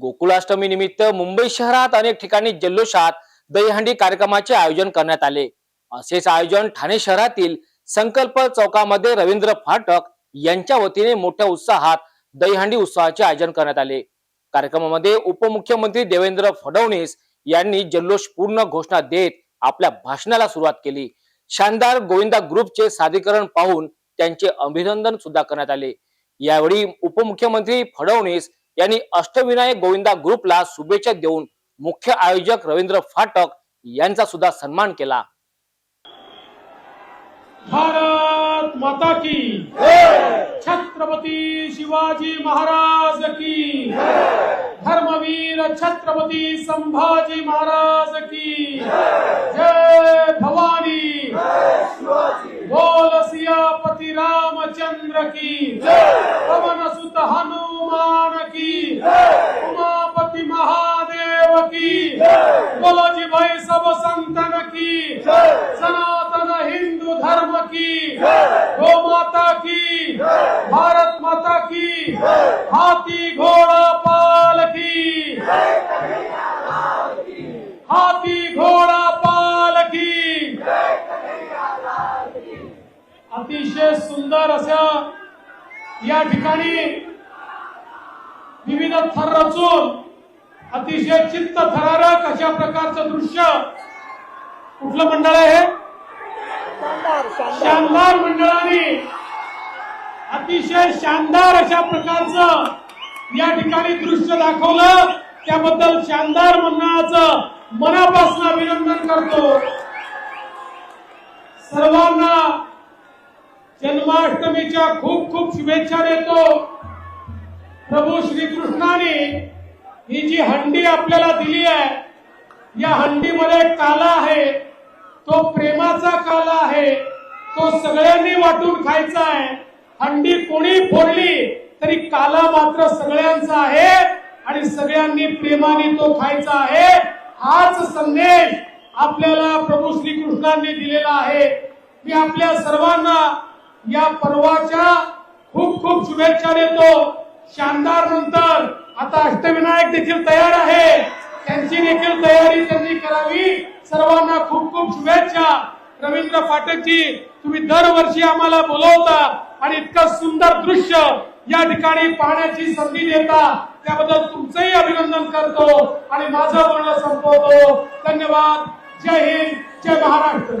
गोकुळाष्टमी निमित्त मुंबई शहरात अनेक ठिकाणी जल्लोषात दहीहंडी कार्यक्रमाचे आयोजन करण्यात आले. असेच आयोजन ठाणे शहरातील संकल्प चौकामध्ये रवींद्र फाटक यांच्या वतीने मोठ्या उत्साहात दहीहंडी उत्सवाचे आयोजन करण्यात आले. कार्यक्रमामध्ये उपमुख्यमंत्री देवेंद्र फडणवीस यांनी जल्लोषपूर्ण घोषणा देत आपल्या भाषणाला सुरुवात केली. शानदार गोविंदा ग्रुपचे सादरीकरण पाहून त्यांचे अभिनंदन सुद्धा करण्यात आले. यावेळी उपमुख्यमंत्री फडणवीस यांनी अष्टविनायक गोविंदा ग्रुपला शुभेच्छा देऊन मुख्य आयोजक रवींद्र फाटक यांचा सुद्धा सन्मान केला. भारत माता की छत्रपती शिवाजी महाराज की धर्मवीर छत्रपती संभाजी महाराज की जय! भवानी! बोल रामचंद्र की पवन सुत हनु की बोलोजी भाई सब संतन की। सनातन हिंदू धर्म की। गो माता की। भारत माता की। हाथी घोड़ा पाल की। हाथी घोड़ा पाल की। अतिशय सुंदर अशा या ठिकाणी विविध थर रचून अतिशय चित्त थरारक अशा प्रकारचं दृश्य कुठलं मंडळ आहे हे? शानदार मंडळाने अतिशय शानदार अशा प्रकारचं या ठिकाणी दृश्य दाखवलं. त्याबद्दल शानदार मंडळाचं मनापासून अभिनंदन करतो. सर्वांना जन्माष्टमीच्या खूप खूप शुभेच्छा देतो. प्रभू श्रीकृष्णाने ही जी हंडी आपल्याला दिली आहे या हंडीमध्ये काला आहे. तो प्रेमाचा काला आहे. तो सगळ्यांनी वाटून खायचा आहे. हंडी कोणी फोडली तरी काला मात्र सगळ्यांचा आहे आणि सगळ्यांनी प्रेमाने तो खायचा आहे. हाच संदेश आपल्याला प्रभू श्रीकृष्णांनी दिलेला आहे. मी आपल्या सर्वांना या पर्वाच्या खूप खूप शुभेच्छा देतो. शानदार नंतर आता अष्टविनायक देखील तयार आहे. त्यांची देखील तयारी त्यांनी करावी. सर्वांना खूप खूप शुभेच्छा. रवींद्र फाटकजी तुम्ही दरवर्षी आम्हाला बोलवता आणि इतकं सुंदर दृश्य या ठिकाणी पाहण्याची संधी देता. त्याबद्दल तुमचंही अभिनंदन करतो आणि माझं बोलणं संपवतो. धन्यवाद. जय हिंद. जय महाराष्ट्र.